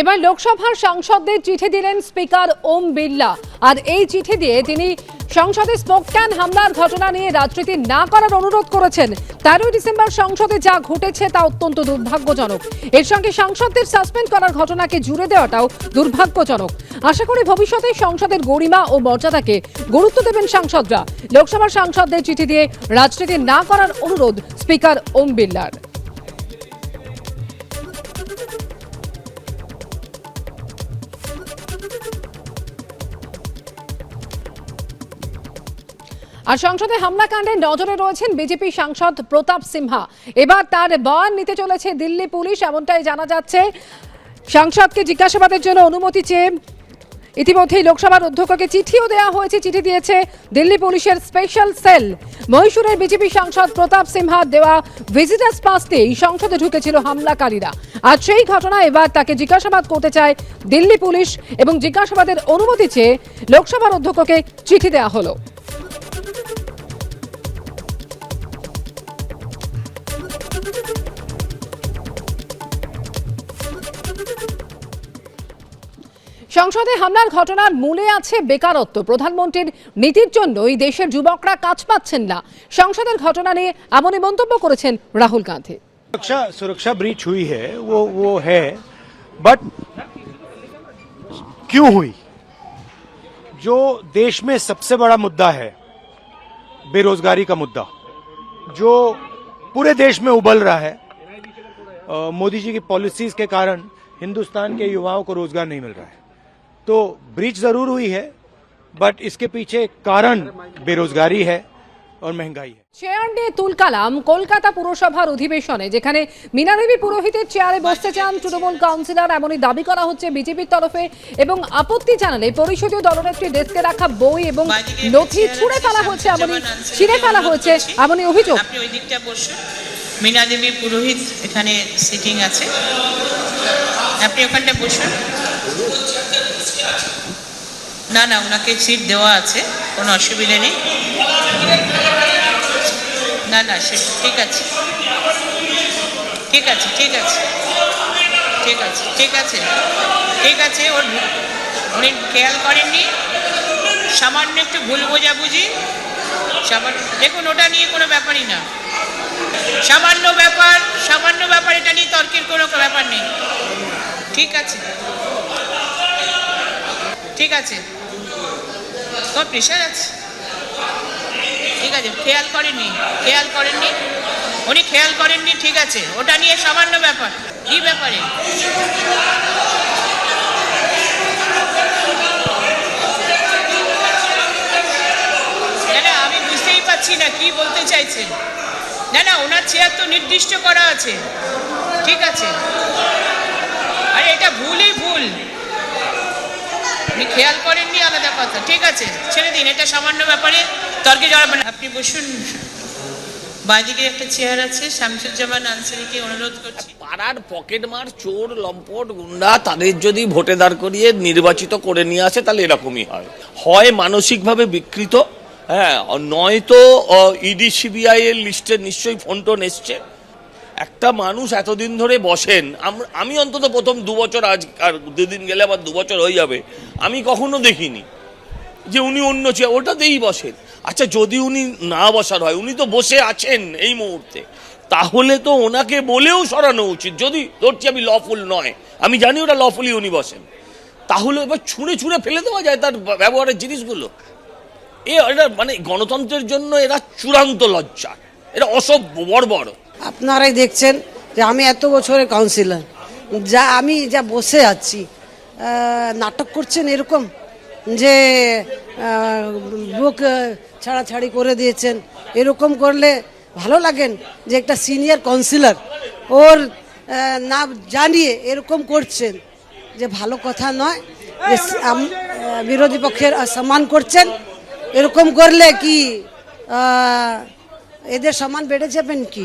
এবার লোকসভার সাংসদদের চিঠি দিলেন স্পিকার ওম বিড়লা। আর এই চিঠি দিয়ে তিনি সংসদে স্পোকট্যান হামলার ঘটনা নিয়ে রাজনীতি না করার অনুরোধ করেছেন। তেরোই ডিসেম্বর সংসদে যা ঘটেছে তা অত্যন্ত দুর্ভাগ্যজনক। এর সঙ্গে সাংসদদের সাসপেন্ড করার ঘটনাকে জুড়ে দেওয়াটাও দুর্ভাগ্যজনক। আশা করি ভবিষ্যতে সংসদের গরিমা ও মর্যাদাকে গুরুত্ব দেবেন সাংসদরা। লোকসভার সাংসদদের চিঠি দিয়ে রাজনীতি না করার অনুরোধ স্পিকার ওম বিড়লার। আর সংসদে হামলাকাণ্ডে নজরে রয়েছেন বিজেপি সাংসদ প্রতাপ সিনহা। এবার তার বয়ান নিতে চলেছে দিল্লি পুলিশ, এমনটাই জানা যাচ্ছে। সাংসদকে জিজ্ঞাসাবাদের জন্য অনুমতি চেয়ে ইতিমধ্যেই লোকসভার অধ্যক্ষকে চিঠিও দেওয়া হয়েছে। চিঠি দিয়েছে দিল্লি পুলিশের স্পেশাল সেল। মহীশূরের বিজেপি সাংসদ প্রতাপ সিনহার দেওয়া ভিজিটার্স পাসতেই সংসদে ঢুকেছিল হামলাকারীরা। আর সেই ঘটনা এবার তাকে জিজ্ঞাসাবাদ করতে চায় দিল্লি পুলিশ এবং জিজ্ঞাসাবাদের অনুমতি চেয়ে লোকসভার অধ্যক্ষকে চিঠি দেওয়া হলো। সংসদে হামলার ঘটনার মূলে আছে বেকারত্ব প্রধানমন্ত্রীর নীতির জন্য এই দেশের যুবকরা কাজ পাচ্ছেন না সংসদের ঘটনা নিয়ে এমনই মন্তব্য করেছেন রাহুল গান্ধী सुरक्षा सुरक्षा ब्रीच हुई है वो वो है बट क्यों हुई जो देश में सबसे बड़ा मुद्दा है बेरोजगारी का मुद्दा जो पूरे देश में उबल रहा है अ, मोदी जी की पॉलिसीज के कारण हिंदुस्तान के युवाओं को रोजगार नहीं मिल रहा है तो ब्रीच जरूर हुई है बट इसके पीछे कारण बेरोजगारी है और महंगाई है চেয়ার নিয়ে তুলকালাম কলকাতা পুরসভার অধিবেশনে যেখানে মীনা দেবী পুরোহিতের চেয়ারে বসতে চান তৃণমূল কাউন্সিলর এমনই দাবি করা হচ্ছে বিজেপির তরফে এবং আপত্তি জানালে পরিষদীয় দলনেত্রী ডেস্কে রাখা বই এবং নথি ছুঁড়ে ফেলা হয়েছে এমনই ছিঁড়ে ফেলা হয়েছে এমনই অভিযোগ আপনি ওই দিকটা বসুন মীনা দেবী পুরোহিত এখানে সিটিং আছে আপনি ওখানটা বসুন না না, ওনাকে সিট দেওয়া আছে, কোনো অসুবিধা নেই। না না, সে ঠিক আছে। ঠিক আছে ঠিক আছে। ঠিক আছে ঠিক আছে। ঠিক আছে, ওর উনি খেয়াল করেননি। সামান্য একটু ভুল বোঝাবুঝি। সামান্য, দেখুন, ওটা নিয়ে কোনো ব্যাপারই না। সামান্য ব্যাপার সামান্য ব্যাপার, এটা নিয়ে তর্কের কোনো ব্যাপার নেই। ঠিক আছে। ঠিক আছে। তোর প্রেশার আছে? ঠিক আছে, খেয়াল করেননি খেয়াল করেননি, উনি খেয়াল করেননি, ঠিক আছে। ওটা নিয়ে সামান্য ব্যাপার। কি ব্যাপারে? আমি বুঝতেই পারছি না কি বলতে চাইছেন। না না, ওনার চেয়ার তো নির্দিষ্ট করা আছে। ঠিক আছে আরে এটা ভুলই ভুল আপনি খেয়াল করেননি, আলাদা কথা। ঠিক আছে, ছেড়ে দিন, এটা সামান্য ব্যাপারে তর্কে জড়াবেন আপনি বসুন। বাঁদিকে একটা চেয়ার আছে, শামসুজ্জামান আনসারিকে অনুরোধ করছি। পাড়ার পকেটমার চোর, লম্পট, গুন্ডা, তাদের যদি ভোটে দাঁড় করিয়ে নির্বাচিত করে নিয়ে আসে, তাহলে এরকমই হয়। হয় মানসিকভাবে বিকৃত হ্যাঁ নয়তো ইডি সিবিআই এর লিস্টে নিশ্চয়ই ফোন টোন এসছে। একটা মানুষ এতদিন ধরে বসেন, আম- অন্তত প্রথম দু বছর আজ, আর দুদিন গেলে আবার দু বছর হয়ে যাবে, আমি কখনো দেখিনি যে উনি অন্য চেয়ার ওটাতেই বসেন। আচ্ছা যদি উনি না বসার হয়, উনি তো বসে আছেন এই মুহূর্তে, তাহলে তো ওনাকে বলেও সরানো উচিত। যদি ধরছি আমি লফুল নয়, আমি জানি ওটা লফুলি উনি বসেন। তাহলে এবার ছুঁড়ে ছুঁড়ে ফেলে দেওয়া যায় তার ব্যবহারের জিনিসগুলো। এ এটা মানে গণতন্ত্রের জন্য এরা চূড়ান্ত লজ্জা এটা অসভ্য বর্বর আপনারাই দেখছেন যে আমি এত বছরের কাউন্সিলর যা আমি যা বসে আছি নাটক করছেন এরকম যে বুক ছাড়াছাড়ি করে দিয়েছেন। এরকম করলে ভালো লাগেন যে একটা সিনিয়র কাউন্সিলর ওর না জানিয়ে এরকম করছেন যে ভালো কথা নয়, যে বিরোধী পক্ষের সম্মান করছেন। এরকম করলে কি এদের সম্মান বেড়ে যাবেন কি?